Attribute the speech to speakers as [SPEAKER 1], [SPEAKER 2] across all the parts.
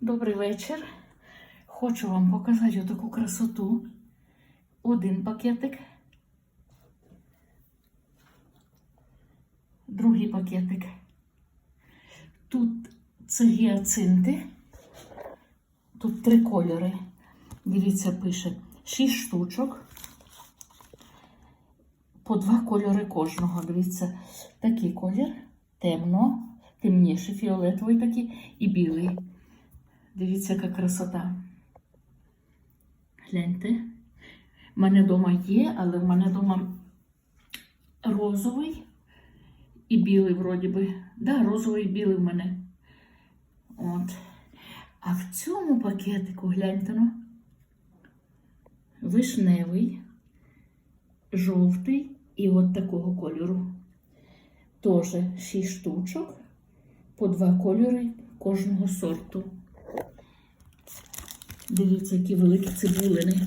[SPEAKER 1] Добрий вечір. Хочу вам показати таку красоту. Один пакетик. Другий пакетик. Тут це гіацинти. Тут три кольори. Дивіться, пише 6 штучок. По два кольори кожного. Дивіться, такий колір, темно, темніший, фіолетовий такий і білий. Дивіться, яка красота. Гляньте. У мене вдома є, але в мене вдома розовий і білий, вроді би. Да, розовий і білий в мене. От. А в цьому пакетику, гляньте, ну, вишневий, жовтий і от такого кольору. Теж 6 штучок, по два кольори кожного сорту. Дивіться, які великі цибулини.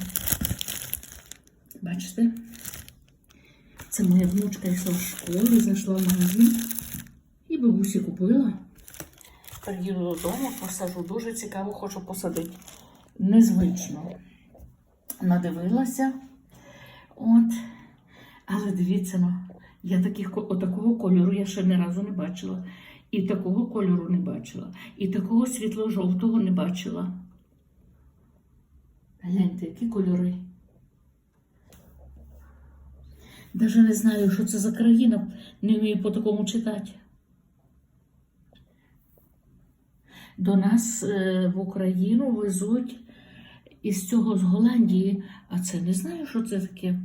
[SPEAKER 1] Бачите? Це моя внучка йшла в школу, зайшла в магазин і бабусі купила. Приїду додому, посажу. Дуже цікаво, хочу посадити. Незвично. Надивилася. От. Але дивіться, ну, я таких, ко- отакого кольору я ще ні разу не бачила. І такого кольору не бачила. І такого світло-жовтого не бачила. Гляньте, які кольори. Даже не знаю, що це за країна, не вмію по такому читати. До нас е, в Україну везуть із цього з Голландії, а це не знаю, що це таке.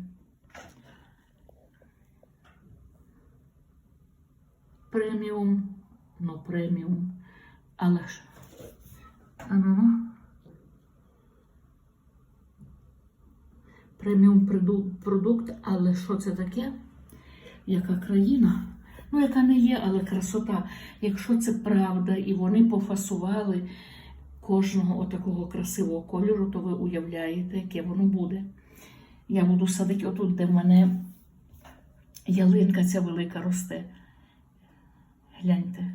[SPEAKER 1] Преміум, ну преміум, але ж. А ну, ну. Преміум продукт, але що це таке? Яка країна? Ну, яка не є, але красота. Якщо це правда, і вони пофасували кожного отакого красивого кольору, то ви уявляєте, яке воно буде. Я буду садити отут, де в мене ялинка ця велика росте. Гляньте.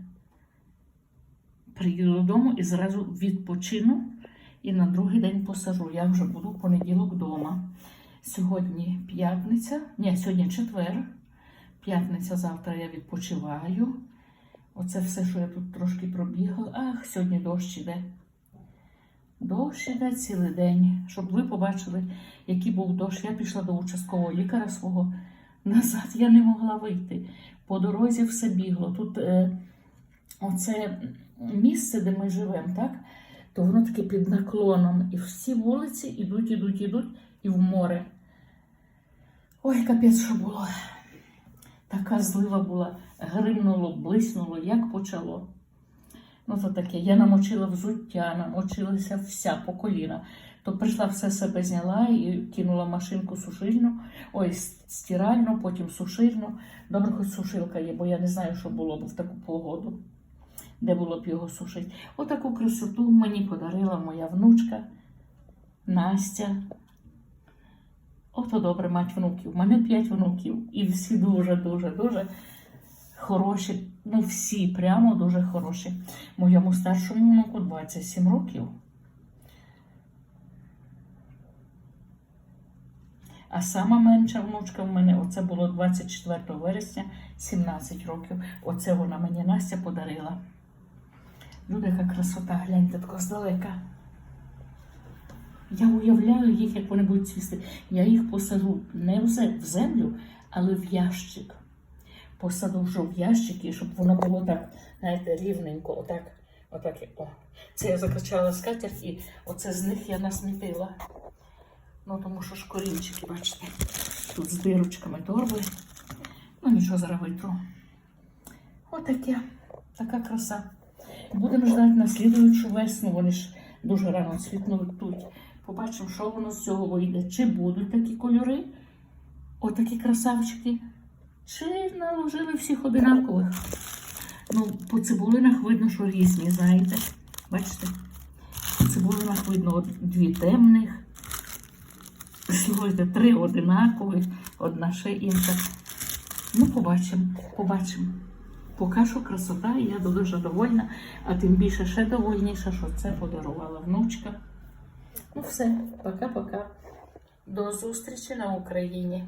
[SPEAKER 1] Приїду додому і зразу відпочину і на другий день посажу. Я вже буду в понеділок вдома. Сьогодні п'ятниця, ні, сьогодні четвер. П'ятниця, завтра я відпочиваю. Оце все, що я тут трошки пробігла. Ах, сьогодні дощ іде. Дощ іде цілий день. Щоб ви побачили, який був дощ. Я пішла до участкового лікаря свого. Назад я не могла вийти. По дорозі все бігло. Тут е, оце місце, де ми живемо, так? То воно таке під наклоном. І всі вулиці ідуть, ідуть, ідуть і в море. Ой, капець, що було. Така злива була, гримнуло, блиснуло, як почало. Ну, то таке, я намочила взуття, намочилася вся по коліна. То прийшла все себе зняла і кинула машинку сушильну, ой, стиральну, потім сушильну. Добре, хоч сушилка є, бо я не знаю, що було б в таку погоду, де було б його сушити. Отаку красоту мені подарила моя внучка Настя. Ото добре мать внуків. У мене п'ять внуків. І всі дуже, дуже, дуже хороші. Ну, всі прямо дуже хороші. Моєму старшому внуку 27 років. А сама менша внучка в мене, оце було 24 вересня, 17 років. Оце вона мені Настя подарила. Люди, яка красота, гляньте, тако здалека. Я уявляю їх, як вони будуть цвісти. Я їх посаджу не в землю, але в ящик. Посаду вже в ящики, щоб воно було так, знаєте, рівненько, отак, отак. О. Це я закачала скатерть і оце з них я насмітила. Ну, тому що ж корінчики, бачите, тут з дирочками торби. Ну, нічого зараз витру. Отаке, така краса. Будемо ждати на слідуючу весну. Вони ж дуже рано цвітнуть. Побачимо, що воно з цього вийде. Чи будуть такі кольори, отакі красавчики, чи наложили всіх одинакових. Ну, по цибулинах видно, що різні, знаєте. Бачите? По цибулинах видно дві темних. Слухайте, три одинакових, одна ще інша. Ну, побачимо, побачимо. Поки що красота, і я дуже довольна, а тим більше ще довольніша, що це подарувала внучка. Ну все, пока-пока. До зустрічі на Україні.